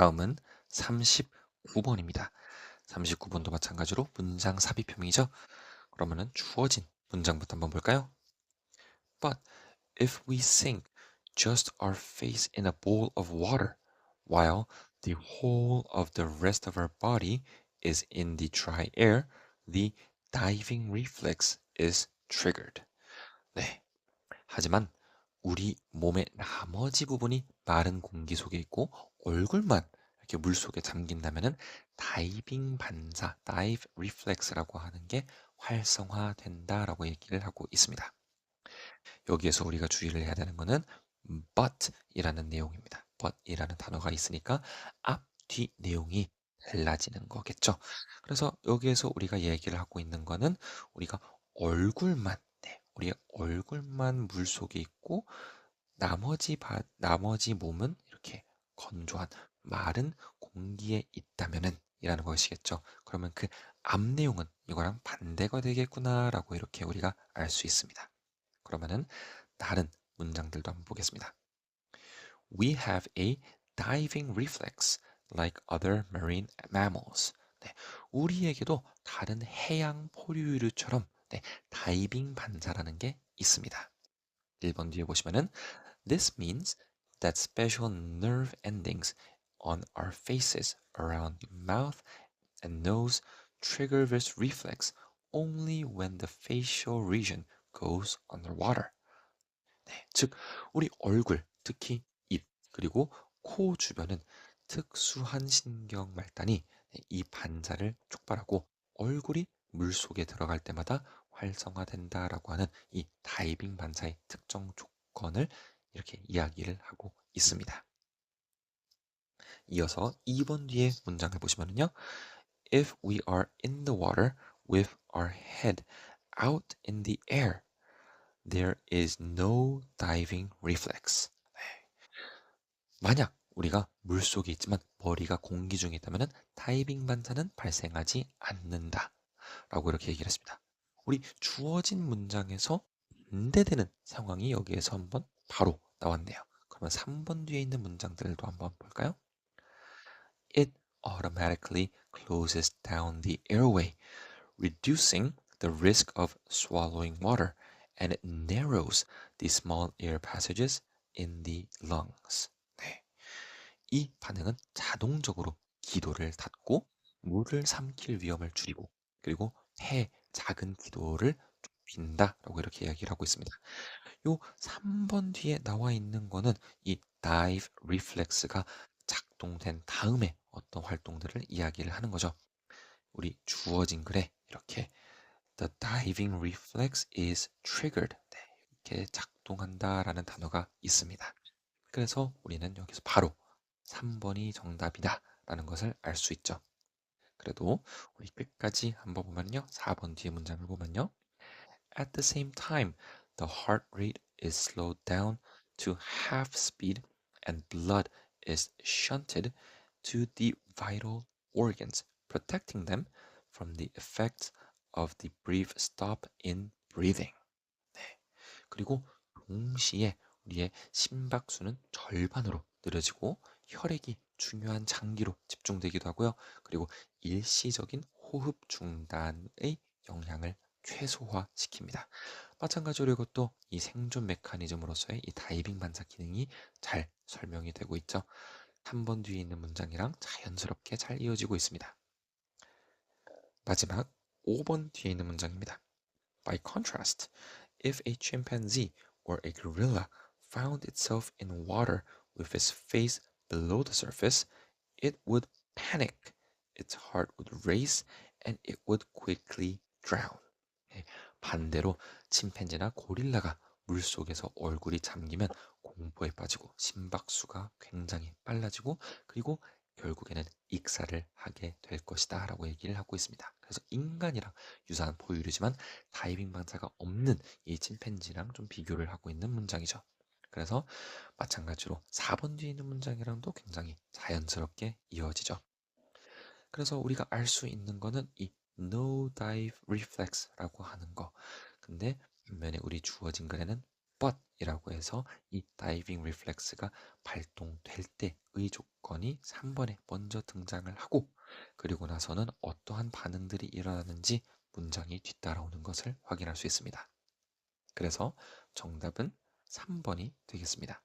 다음은 39번입니다. 39번도 마찬가지로 문장 삽입형이죠. 그러면은 주어진 문장부터 한번 볼까요? But if we sink just our face in a bowl of water while the whole of the rest of our body is in the dry air, the diving reflex is triggered. 네. 하지만 우리 몸의 나머지 부분이 마른 공기 속에 있고 얼굴만 이렇게 물 속에 잠긴다면은 다이빙 반사, dive reflex라고 하는 게 활성화된다라고 얘기를 하고 있습니다. 여기에서 우리가 주의를 해야 되는 거는 but이라는 내용입니다. but이라는 단어가 있으니까 앞, 뒤 내용이 달라지는 거겠죠. 그래서 여기에서 우리가 얘기를 하고 있는 거는 우리가 얼굴만, 네, 우리의 얼굴만 물 속에 있고 나머지 바, 나머지 몸은 건조한 마른 공기에 있다면은 이라는 것이겠죠. 그러면 그 앞 내용은 이거랑 반대가 되겠구나라고 이렇게 우리가 알 수 있습니다. 그러면은 다른 문장들도 한번 보겠습니다. We have a diving reflex like other marine mammals. 네, 우리에게도 다른 해양 포유류처럼 네, 다이빙 반사라는 게 있습니다. 1번 뒤에 보시면은 This means that special nerve endings on our faces around mouth and nose trigger this reflex only when the facial region goes underwater. 네, 즉 우리 얼굴, 특히 입, 그리고 코 주변은 특수한 신경 말단이 이 반사를 촉발하고 얼굴이 물 속에 들어갈 때마다 활성화된다라고 하는 이 다이빙 반사의 특정 조건을 이렇게 이야기를 하고 있습니다. 이어서 2번 뒤에 문장을 보시면요. If we are in the water with our head out in the air, there is no diving reflex. 네. 만약 우리가 물 속에 있지만 머리가 공기 중에 있다면 다이빙 반사는 발생하지 않는다. 라고 이렇게 얘기를 했습니다. 우리 주어진 문장에서 반대되는 상황이 여기에서 한번 바로 나왔네요. 그러면 3번 뒤에 있는 문장들도 한번 볼까요? It automatically closes down the airway, reducing the risk of swallowing water, and it narrows the small air passages in the lungs. 네. 이 반응은 자동적으로 기도를 닫고 물을 삼킬 위험을 줄이고 그리고 폐 작은 기도를 좁힌다라고 이렇게 이야기를 하고 있습니다. 요 3번 뒤에 나와 있는 거는 이 dive reflex가 작동된 다음에 어떤 활동들을 이야기를 하는 거죠. 우리 주어진 글에 이렇게 The diving reflex is triggered. 네, 이렇게 작동한다라는 단어가 있습니다. 그래서 우리는 여기서 바로 3번이 정답이다 라는 것을 알 수 있죠. 그래도 우리 끝까지 한번 보면요. 4번 뒤에 문장을 보면요. At the same time, the heart rate is slowed down to half speed and blood is shunted to the vital organs, protecting them from the effects of the brief stop in breathing. 네. 그리고 동시에 우리의 심박수는 절반으로 느려지고 혈액이 중요한 장기로 집중되기도 하고요. 그리고 일시적인 호흡 중단의 영향을 최소화시킵니다. 마찬가지로 이것도 이 생존 메커니즘으로서의 이 다이빙 반사 기능이 잘 설명이 되고 있죠. 3번 뒤에 있는 문장이랑 자연스럽게 잘 이어지고 있습니다. 마지막 5번 뒤에 있는 문장입니다. By contrast, if a chimpanzee or a gorilla found itself in water with its face below the surface, it would panic, its heart would race, and it would quickly drown. 반대로 침팬지나 고릴라가 물 속에서 얼굴이 잠기면 공포에 빠지고 심박수가 굉장히 빨라지고 그리고 결국에는 익사를 하게 될 것이다 라고 얘기를 하고 있습니다. 그래서 인간이랑 유사한 포유류지만 다이빙 반사가 없는 이 침팬지랑 좀 비교를 하고 있는 문장이죠. 그래서 마찬가지로 4번 뒤에 있는 문장이랑도 굉장히 자연스럽게 이어지죠. 그래서 우리가 알 수 있는 거는 이 no dive reflex라고 하는 거. 근데 반면에 우리 주어진 글에는 but이라고 해서 이 diving reflex가 발동될 때 if의 조건이 3번에 먼저 등장을 하고 그리고 나서는 어떠한 반응들이 일어나는지 문장이 뒤따라오는 것을 확인할 수 있습니다. 그래서 정답은 3번이 되겠습니다.